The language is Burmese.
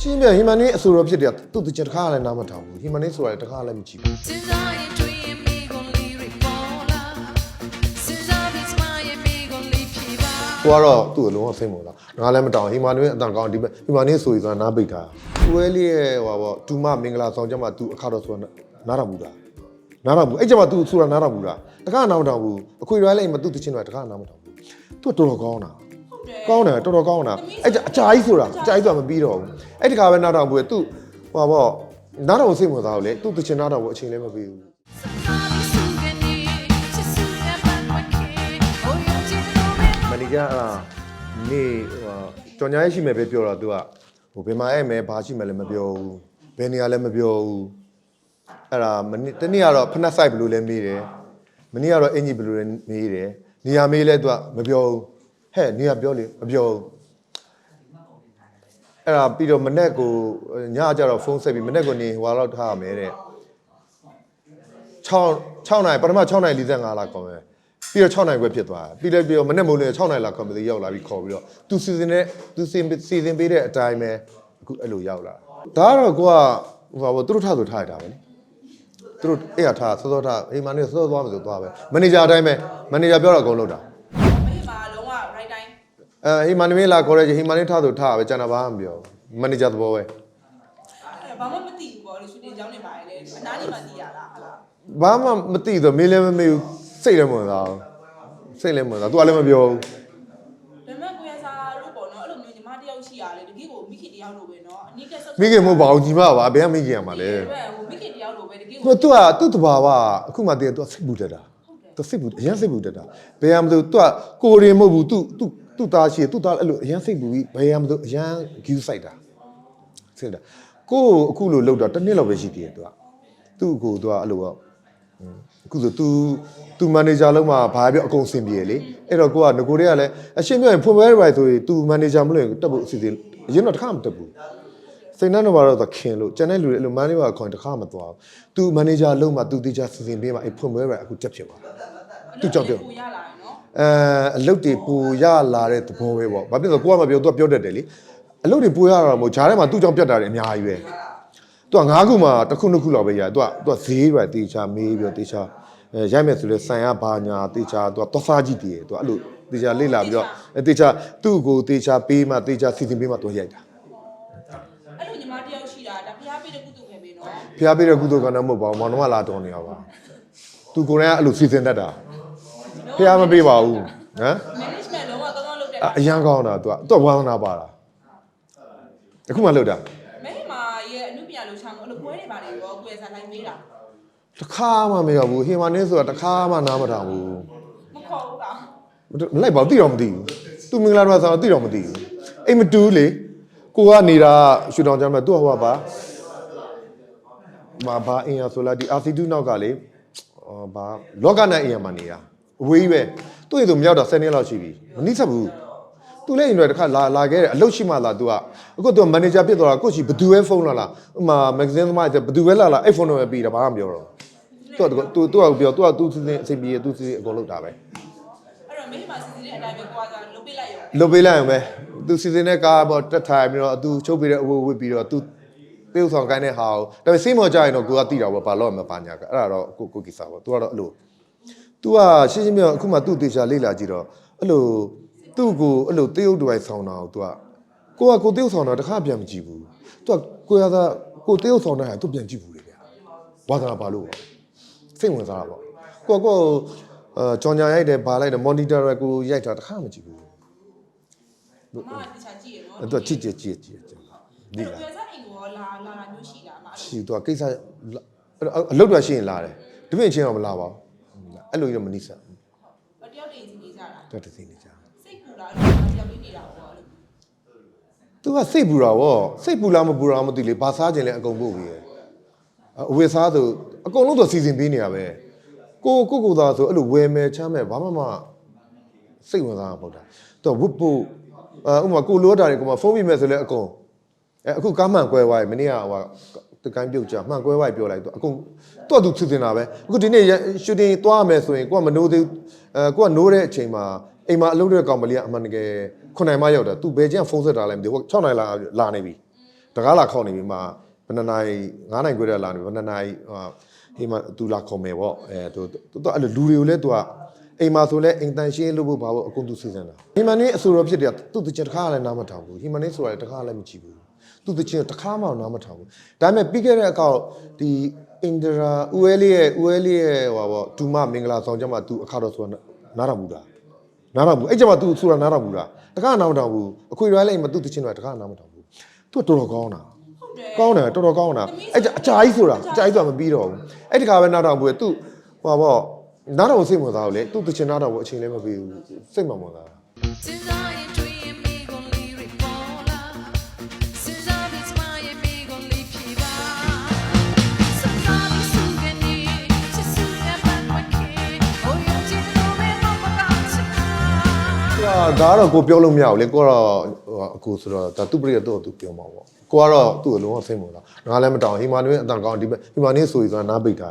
ရှင်းပြဟီမန်နီအဆိုတော်ဖြစ်တယ်သူ့တချင်တစ်ခါလည်းနားမထောင်ဘူးဟီမန်နီဆိုတာလည်းတစ်ခါလည်းမကြည့်ဘူးစဉ်းစားရင်တွေ့ရင်မိကုန်လေးရပေါ်လာစဉ်းစားပြီးစမရင်မိကုန်လေးဖြေပါကိုကတော့သူ့ကိုလုံးဝစိတ်မဝင်လားငါလည်းမတောင်းဟီမန်နီအတန်ကောင်းဒီဟီမန်နီဆိုရင်ဆိုတာနားပိတ်တာကိုယ်လေးရဲ့ဟိုပါတူမမင်္ဂလာဆောင်ကြမှာသူအခါတော့ဆိုတာနားတော်မူတာနားတော်မူအဲ့ကြမှာသူဆိုတာနားတော်မူတာတခါနားမထောင်ဘူးအခွေရွယ်လိုက်မသူ့တချင်တော့တခါနားမထောင်ဘူးသူကတော်တော်ကောင်းတာ ကောင်းတယ်တော်တော်ကောင်းတာအဲ့ကြအကြာကြီးဆိုတာအကြာကြီးဆိုတာမပြီးတော့ဘူးအဲ့ဒီခါပဲနားထောင်ဘူးသူဟိုပါပေါ့နားထောင်စိတ်ဝင်စားလို့လေသူ့တချင်နားထောင်ဘူးအချိန်လည်းမပေးဘူးစဉ်းစားပြီးစုကနေချစ်စုရဲ့ပတ်ဝက်ခေဟိုရုံချစ်လို့ပဲမန်နေဂျာအဲ့ဒါနေဟိုကြော်ညာရေးရှိမယ်ပဲပြောတာသူကဟိုဘယ်မှာအဲ့မယ်ဘာရှိမယ်လည်းမပြောဘူးဘယ်နေရာလည်းမပြောဘူးအဲ့ဒါမနေ့တနေ့ကတော့ဖနက်ဆိုင်ဘယ်လိုလဲမေးတယ်မနေ့ကတော့အင်ဂျီဘယ်လိုလဲမေးတယ်နေရာမေးလဲသူကမပြောဘူး ဟဲ့နေရာပြောလေမပြောဘူးအဲ့ဒါပြီးတော့မနေ့ကိုညကျတော့ဖုန်းဆက်ပြီးမနေ့ကနေဟိုလောက်ထားရမယ်တဲ့6 6နိုင်ပထမ6နိုင်45လောက်ခေါ်မယ်ပြီးတော့6နိုင်ခွဲဖြစ်သွားတယ်ပြီးလည်းပြီးတော့မနေ့မိုးလေး6နိုင်လောက်ခေါ်ပြီးရောက်လာပြီးခေါ်ပြီးတော့သူစီစဉ်တဲ့သူစီစီစဉ်ပေးတဲ့အတိုင်းပဲအခုအဲ့လိုရောက်လာဒါကတော့ကိုကဟိုပါဘောသူတို့ထားဆိုထားရတာပဲလေသူတို့အဲ့ရထားစောစောထားအိမ်မနေစောစောသွားမယ်ဆိုသွားပဲမန်နေဂျာအတိုင်းပဲမန်နေဂျာပြောတော့အကုန်လုပ်တာ အဲဟိမန်နေမင်းလာခေါ်တဲ့ဟိမန်နေထားဆိုထားပဲကျန်တာဘာမှမပြောဘူးမန်နေဂျာသဘောပဲ အဲ့ဘာမှမသိဘူးပေါ့လေရှူတင်ကြောင်းနေပါလေအနားနေမှသိရတာဟာလား ဘာမှမသိတော့မင်းလည်းမမေးဘူးစိတ်လည်းမဝင်သားဘူးစိတ်လည်းမဝင်သား तू ကလည်းမပြောဘူး ဒါပေမဲ့ကိုရစာတို့ပေါ့နော်အဲ့လိုမျိုးညီမတယောက်ရှိရလေတကယ်ကိုမိခင်တယောက်လိုပဲနော်အနိကဆက် မိခင်မဟုတ်ပါဘူးညီမပါဘယ်ကမိခင်ရမှာလဲ ဟိုမိခင်တယောက်လိုပဲတကယ် ဟို तू ကသူ့တဘာဝအခုမှတည်း तू စိတ်ဘူးတက်တာ तू စိတ်ဘူးအရင်စိတ်ဘူးတက်တာဘယ်ရမလို့ तू ကကိုရင်မဟုတ်ဘူး तू तू तू သားရှိ तू သားအဲ့လိုအရင်စိတ်ဘူးပြီးဘယ်ရမလို့အရင် view ဆိုင်တာစိတ်တာကိုကိုအခုလိုလောက်တာတစ်နှစ်လောက်ပဲရှိသေးတယ် तू ကသူ့ကို तू ကအဲ့လိုပေါ့အခုဆို तू तू manager လုံးမှာဘာပြောအကုန်စင်ပြေလေအဲ့တော့ကိုကငကိုတွေကလည်းအရှင်းပြောရင်ဖွင့်ပွဲရိုက်ဆိုရင် तू manager မလို့ရင်တက်ဖို့အစီအစဉ်အရင်တော့တစ်ခါမတက်ဘူးစိတ်နှံတော့တော့ခင်လို့ကျန်တဲ့လူတွေအဲ့လို manager ကခေါင်တစ်ခါမသွားဘူး तू manager လုံးမှာ तू တေချာစီစဉ်ပေးမှာအဲ့ဖွင့်ပွဲရိုက်အခုတက်ဖြစ်သွားသူကြောင့်ပြော ကိုရလာတယ်နော် အဲအလုပ်တွေပူရလာတဲ့သဘောပဲပေါ့။ဘာဖြစ်လို့ကိုကမပြောသူကပြောတတ်တယ်လေ။အလုပ်တွေပူရတာမို့ဂျားထဲမှာသူ့ကြောင့်ပြတ်တာတွေအများကြီးပဲ။သူကငါးခုမှတစ်ခုနှစ်ခုလောက်ပဲရတယ်။သူကသူကဈေးပဲတေချာမေးပြီးတော့တေချာအဲရိုက်မယ်ဆိုလဲဆန်ရဘာညာတေချာသူကသွားစားကြည့်တည်တယ်။သူကအဲ့လိုတေချာလေ့လာပြီးတော့အဲတေချာသူ့ကိုတေချာပေးမှတေချာစီစဉ်ပေးမှသူရိုက်တာ။အဲ့လိုညီမတယောက်ရှိတာဒါဖျားပေးတဲ့ကုသိုလ်ပဲမေနော်။ဖျားပေးတဲ့ကုသိုလ်ကလည်းမဟုတ်ပါဘူး။မောင်နှမလာတော်နေရပါ။သူကိုယ်တိုင်ကအဲ့လိုစီစဉ်တတ်တာ။ ဖျားမပေးပါဘူးဟမ် management လုံးဝကောင်းကောင်းလုပ်တဲ့အအရန်ကောင်းတာသူကသူကဝါသနာပါတာအခုမှလောက်တာမင်းမာရဲ့အမှုပညာလှူရှာမှုအဲ့လိုပွဲတွေပါလေရောကိုရစာလိုက်မေးတာတစ်ခါမှမရောက်ဘူးဟင်မာနင်းဆိုတာတစ်ခါမှနားမထောင်ဘူးမခေါ်ဘူးလားမလိုက်ပါဘူးသိတော့မသိဘူးသူမင်္ဂလာတော့ဆိုတော့သိတော့မသိဘူးအိမ်မတူးလေကိုကနေတာရှူတောင်ကြမ်းမဲ့သူ့ဟောပါမဘာအင်ရဆိုလာဒီ RC2 နောက်ကလေအော်ဘာလောကနဲ့အင်ရမှာနေတာ အဝေးကြီးပဲသူ့ရေဆိုမရောက်တော့10နှစ်လောက်ရှိပြီမနှိစက်ဘူးသူလည်းအိမ်တွေတစ်ခါလာလာခဲ့တယ်အလုပ်ရှိမှလာ तू ကအခု तू မန်နေဂျာဖြစ်သွားတာကိုယ့်ရှိဘယ်သူပဲဖုန်းလာလားဥမာမဂ္ဂဇင်းသမားဘယ်သူပဲလာလာအဲ့ဖုန်းတော့ပဲပြီးတာဘာမှမပြောတော့သူကသူသူကပြောသူကသူစီစဉ်အစီပြေသူစီစဉ်အကုန်လုပ်တာပဲအဲ့တော့မင်းမာစီစဉ်တဲ့အတိုင်းပဲကိုကစာလုပ်ပေးလိုက်ရောလုတ်ပေးလိုက်အောင်ပဲသူစီစဉ်တဲ့ကားပေါ်တက်ထိုင်ပြီးတော့သူချုပ်ပေးတဲ့အဝတ်ဝတ်ပြီးတော့သူတေးဥဆောင်ကိုင်းတဲ့ဟာကိုဒါပေမဲ့စိတ်မောကြရင်တော့ကိုကသိတာပေါ့ဘာလို့မပါညာကအဲ့ဒါတော့ကိုကိုကိစ္စပေါ့သူကတော့အဲ့လို तू ကရှင်းရှင်းပြောအခုမှသူ့တေချာလေ့လာကြည့်တော့အဲ့လိုသူ့ကိုအဲ့လိုတေးဥတဝိုက်ဆောင်တာကို तू ကကိုကကိုတေးဥဆောင်တာတစ်ခါပြန်မကြည့်ဘူး तू ကကိုရသာကိုတေးဥဆောင်တဲ့ဟာ तू ပြန်ကြည့်ဘူးလေဗျာဝါသနာပါလို့ပေါ့စိတ်ဝင်စားတာပေါ့ကိုကကိုအာကြောင်ညာရိုက်တယ်ဗာလိုက်တယ် monitor ကိုရိုက်တာတစ်ခါမကြည့်ဘူး မမတခြားကြည့်ရနော် အဲ့တော့ကြည့်ကြည့်ကြည့်ကြည့်ကြည့်ဒီ ကို လား ရစာအိမ်ကိုလာလာလာမျိုးရှိတာမအဲ့ ရှိတော့ကိစ္စအလုပ်တွေရှိရင်လာတယ်တပည့်ချင်းတော့မလာပါဘူး အဲ့လိုကြီးတော့မနှိစက်လိုတယောက်တည်းစီနေကြတာတော့တသိနေကြစိတ်ပူလာလို့တယောက်လေးနေတာပေါ့လို့သူကစိတ်ပူတာဗောစိတ်ပူလားမပူလားမသိလေဘာစားခြင်းလဲအကုန်ပို့ပြီးရအဝေစားဆိုအကုန်လုံးတော့စီစဉ်ပေးနေရပဲကိုကိုကိုသားဆိုအဲ့လိုဝယ်မယ်ချမ်းမယ်ဘာမှမစိတ်ဝင်စားမှာမဟုတ်တာသူကဝတ်ဖို့အဥမာကိုလိုတာတွေကမှဖုန်းပြမယ်ဆိုလဲအကုန်အဲအခုကားမှန်ကွဲသွားပြီမနေ့ကဟို တကိုင်းပြုတ်ကြမှန်ကွဲသွားပြီပြောလိုက်တော့အကုန်သူ့အတူစီစဉ်တာပဲအခုဒီနေ့ရှူတင်သွားမယ်ဆိုရင်ကိုကမနိုးသေးအဲကိုကနိုးတဲ့အချိန်မှာအိမ်မှာအလုပ်တဲ့ကောင်မလေးကအမှန်တကယ်9နိုင်မှရောက်တာသူဘယ်ချင်းဖုန်းဆက်တာလဲမသိဘူး6နိုင်လာလာနေပြီတကားလာခေါက်နေပြီမှဘယ်နှစ်နာရီ9နိုင်ခွဲတဲ့လာနေဘယ်နှစ်နာရီဟိုဟိမသူလာခေါ်မယ်ပေါ့အဲသူသူအဲ့လိုလူတွေကိုလည်းသူကအိမ်မှာဆိုလဲအိမ်တန်ရှင်းလို့ဖို့ဘာလို့အကုန်သူစီစဉ်တာဟိမန်နေအဆိုတော်ဖြစ်တယ်သူတချင်တစ်ခါလည်းနားမထောင်ဘူးဟိမန်နေဆိုတာလည်းတစ်ခါလည်းမကြည့်ဘူး သူ့တချင်းတခါမှနားမထောင်ဘူးဒါပေမဲ့ပြီးခဲ့တဲ့အကောက်ဒီအင်ဒရာဦးအဲလေးရဲ့ဦးအဲလေးရဲ့ဟောပေါ့ဒူမမင်္ဂလာဆောင်ကျမသူအခါတော့ဆိုတာနားတော်မူတာနားတော်မူအဲ့ကျမသူဆိုတာနားတော်မူတာတခါနားမထောင်ဘူးအခွေရိုင်းလိုက်မသူ့တချင်းတော့တခါနားမထောင်ဘူးသူကတော်တော်ကောင်းတာကောင်းတယ်တော်တော်ကောင်းတာအဲ့အကြာကြီးဆိုတာအကြာကြီးဆိုတာမပြီးတော့ဘူးအဲ့ဒီခါပဲနားတော်ဘူးသူဟောပေါ့နားတော်စိတ်ဝင်စားဘူးလေသူ့တချင်နားတော်ဘူးအချိန်လည်းမပေးဘူးစိတ်မဝင်စားဘူး ဒါကတော့ကိုပြောလို့မရဘူးလေကိုကတော့ဟိုအကူဆိုတော့ဒါသူ့ပြည့်တော့သူပြောမှာပေါ့ကိုကတော့သူ့ကိုလုံးဝစိတ်မဝင်စားငါလည်းမတောင်းဟီမာနွေးအတန်ကောင်းဒီဟီမာနွေးဆိုရင်ဆိုတာနားပိတ်တာ